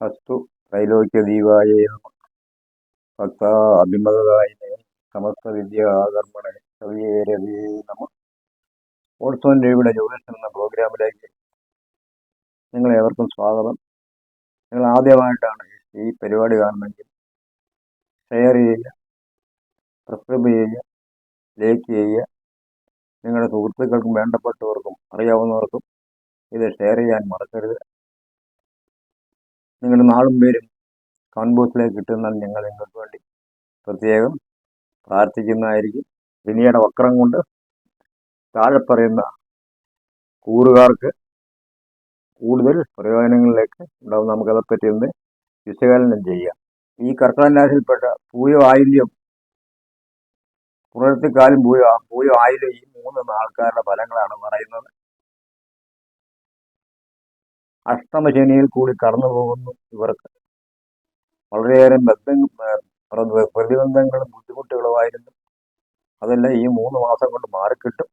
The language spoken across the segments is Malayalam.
അസ്തു ത്രൈലോക്യദീപായ ഭക്ത അഭിമതായ സമസ്ത വിദ്യാകർമ്മണെ കവിയേരവി നമ ഓൾസോൻ രവിയുടെ ജ്യോതിഷം എന്ന പ്രോഗ്രാമിലേക്ക് നിങ്ങളെ ഏവർക്കും സ്വാഗതം. നിങ്ങൾ ആദ്യമായിട്ടാണ് ഈ പരിപാടി കാണുന്നെങ്കിൽ ഷെയർ ചെയ്യുക സബ്സ്ക്രൈബ് ചെയ്യുക ലൈക്ക് ചെയ്യുക. നിങ്ങളുടെ സുഹൃത്തുക്കൾക്കും വേണ്ടപ്പെട്ടവർക്കും അറിയാവുന്നവർക്കും ഇത് ഷെയർ ചെയ്യാൻ മറക്കരുത്. നിങ്ങളുടെ നാളും പേരും കമന്റ് കിട്ടുന്ന ഞങ്ങൾ നിങ്ങൾക്ക് വേണ്ടി പ്രത്യേകം പ്രാർത്ഥിക്കുന്നതായിരിക്കും. വിനിയുടെ വക്രം കൊണ്ട് താഴെ പറയുന്ന കൂറുകാർക്ക് കൂടുതൽ പ്രയോജനങ്ങളിലേക്ക് ഉണ്ടാവും. നമുക്കതെപ്പറ്റി ഒന്ന് വിശകലനം ചെയ്യാം. ഈ കർക്കടൻ രാശിയിൽപ്പെട്ട പൂയോ ആയില്യം? പുലർത്തിക്കാലും പൂയോ പൂയോ ആയില്യം? ഈ മൂന്ന് ആൾക്കാരുടെ ഫലങ്ങളാണ് പറയുന്നത്. അഷ്ടമശനിയിൽ കൂടി കടന്നു പോകുന്നു ഇവർക്ക്. വളരെയേറെ ബന്ധ പ്രതിബന്ധങ്ങളും ബുദ്ധിമുട്ടുകളുമായിരുന്നു. അതെല്ലാം ഈ മൂന്ന് മാസം കൊണ്ട് മാറിക്കിട്ടും.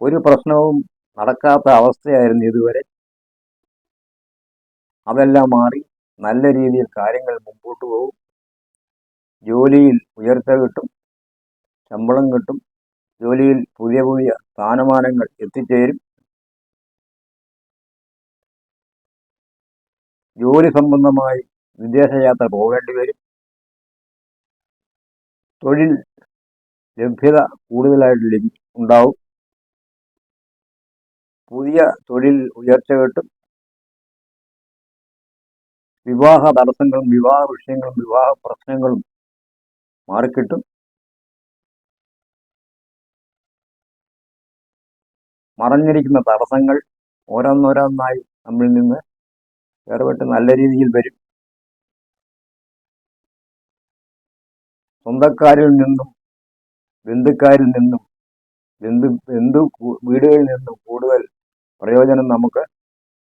ഒരു പ്രശ്നവും നടക്കാത്ത അവസ്ഥയായിരുന്നു ഇതുവരെ. അതെല്ലാം മാറി നല്ല രീതിയിൽ കാര്യങ്ങൾ മുമ്പോട്ട് പോകും. ജോലിയിൽ ഉയർച്ച കിട്ടും ശമ്പളം കിട്ടും. ജോലിയിൽ പുതിയ പുതിയ സ്ഥാനമാനങ്ങൾ എത്തിച്ചേരും. ജോലി സംബന്ധമായി വിദേശയാത്ര പോകേണ്ടി വരും. തൊഴിൽ ലഭ്യത കൂടുതലായിട്ട് ലഭി ഉണ്ടാവും. പുതിയ തൊഴിൽ ഉയർച്ച കിട്ടും. വിവാഹ തടസ്സങ്ങളും വിവാഹ വിഷയങ്ങളും വിവാഹ പ്രശ്നങ്ങളും മാറിക്കിട്ടും. മറഞ്ഞിരിക്കുന്ന തടസ്സങ്ങൾ ഓരോന്നോരോന്നായി നമ്മിൽ നിന്ന് വേർപെട്ട് നല്ല രീതിയിൽ വരും. സ്വന്തക്കാരിൽ നിന്നും ബന്ധുക്കാരിൽ നിന്നും ബന്ധു ബന്ധു വീടുകളിൽ നിന്നും കൂടുതൽ പ്രയോജനം നമുക്ക്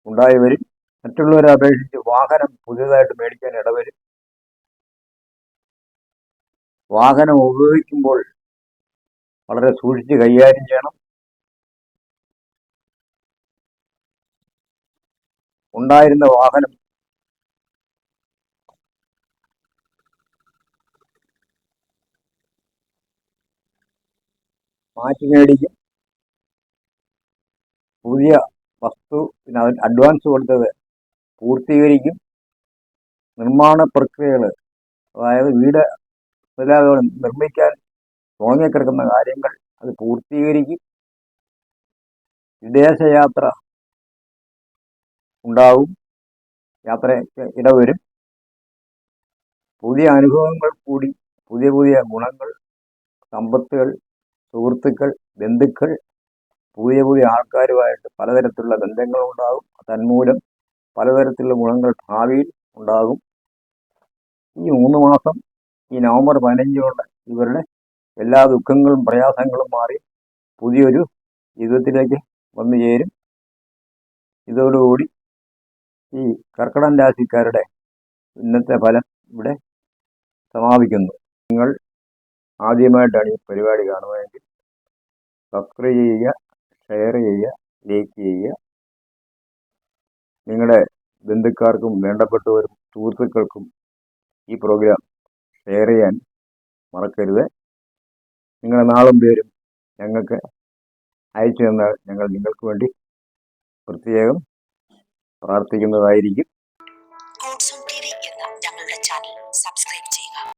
ഉണ്ടായി വരും. മറ്റുള്ളവരെ അപേക്ഷിച്ച് വാഹനം പുതിയതായിട്ട് മേടിക്കാൻ ഇടവരും. വാഹനം ഉപയോഗിക്കുമ്പോൾ വളരെ സൂക്ഷിച്ച് കൈകാര്യം ചെയ്യണം. ഉണ്ടായിരുന്ന വാഹനം. മാറ്റി മേടിക്കും. പുതിയ വസ്തു പിന്നെ അതിന് അഡ്വാൻസ് കൊടുത്തത് പൂർത്തീകരിക്കും. നിർമ്മാണ പ്രക്രിയകൾ അതായത് വീട് നിർമ്മിക്കാൻ തുടങ്ങിക്കിടക്കുന്ന കാര്യങ്ങൾ അത് പൂർത്തീകരിക്കും. വിദേശയാത്ര ഉണ്ടാവും. യാത്രയ്ക്ക് ഇടവരും പുതിയ അനുഭവങ്ങൾ കൂടി പുതിയ പുതിയ ഗുണങ്ങൾ സമ്പത്തുകൾ സുഹൃത്തുക്കൾ ബന്ധുക്കൾ പുതിയ പുതിയ ആൾക്കാരുമായിട്ട് പലതരത്തിലുള്ള ബന്ധങ്ങൾ ഉണ്ടാകും. തന്മൂലം പലതരത്തിലുള്ള ഗുണങ്ങൾ ഭാവിയിൽ ഉണ്ടാകും. ഈ മൂന്ന് മാസം ഈ നവംബർ പതിനഞ്ചോടെ ഇവരുടെ എല്ലാ ദുഃഖങ്ങളും പ്രയാസങ്ങളും മാറി പുതിയൊരു ജീവിതത്തിലേക്ക് വന്നു ചേരും. ഇതോടുകൂടി ഈ കർക്കിടൻ രാശിക്കാരുടെ ഇന്നത്തെ ഫലം ഇവിടെ സമാപിക്കുന്നു. നിങ്ങൾ ആദ്യമായിട്ടാണ് ഈ പരിപാടി കാണുന്നതെങ്കിൽ സബ്സ്ക്രൈബ് ചെയ്യുക ഷെയർ ചെയ്യുക ലൈക്ക് ചെയ്യുക. നിങ്ങളുടെ ബന്ധുക്കാർക്കും വേണ്ടപ്പെട്ടവരും സുഹൃത്തുക്കൾക്കും ഈ പ്രോഗ്രാം ഷെയർ ചെയ്യാൻ മറക്കരുത്. നിങ്ങളുടെ നാളും പേരും ഞങ്ങൾക്ക് അയച്ചു തന്നാൽ ഞങ്ങൾ നിങ്ങൾക്ക് വേണ്ടി പ്രത്യേകം പ്രാർത്ഥിക്കുന്നതായിരിക്കും. എന്ന ഞങ്ങളുടെ ചാനൽ സബ്സ്ക്രൈബ് ചെയ്യുക